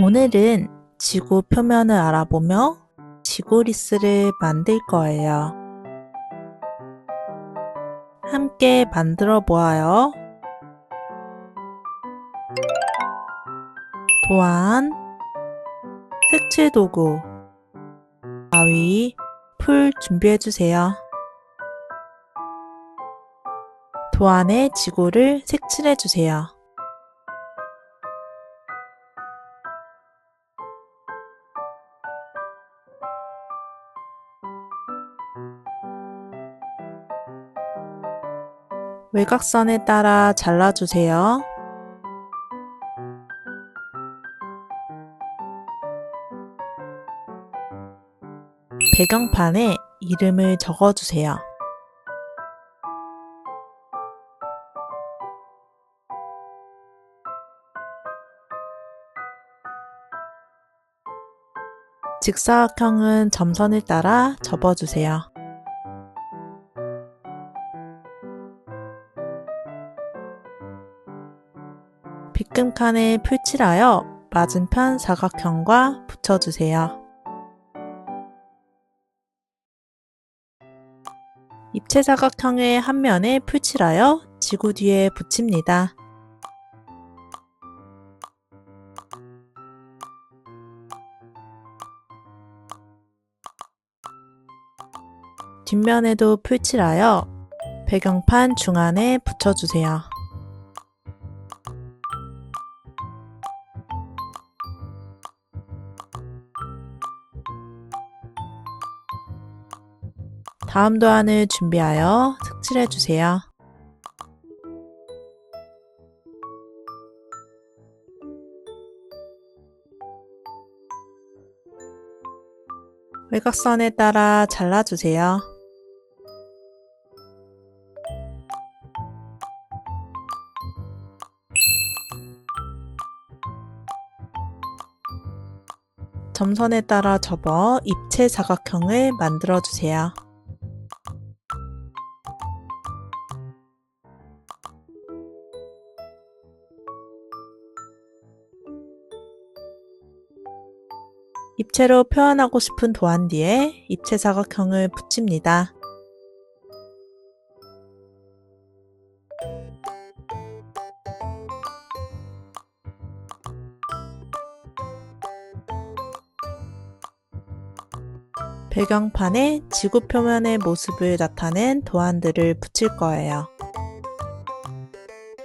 오늘은 지구 표면을 알아보며 지구리스를 만들 거예요. 함께 만들어 보아요. 또한 색칠 도구, 가위, 풀 준비해 주세요. 도안에 지구를 색칠해 주세요. 외곽선에 따라 잘라주세요. 배경판에 이름을 적어주세요. 직사각형은 점선을 따라 접어주세요. 빗금칸에 풀칠하여 맞은편 사각형과 붙여주세요. 입체 사각형의 한 면에 풀칠하여 지구 뒤에 붙입니다. 뒷면에도 풀칠하여 배경판 중안에 붙여주세요. 다음 도안을 준비하여 색칠해 주세요. 외곽선에 따라 잘라주세요. 점선에 따라 접어 입체 사각형을 만들어 주세요. 입체로 표현하고 싶은 도안 뒤에 입체 사각형을 붙입니다. 배경판에 지구 표면의 모습을 나타낸 도안들을 붙일 거예요.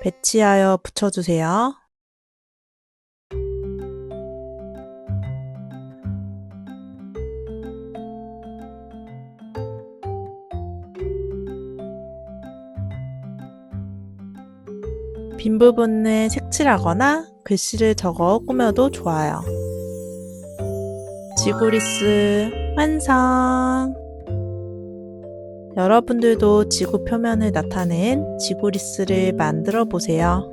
배치하여 붙여주세요. 빈 부분을 색칠하거나 글씨를 적어 꾸며도 좋아요. 지구리스 완성! 여러분들도 지구 표면을 나타낸 지구리스를 만들어 보세요.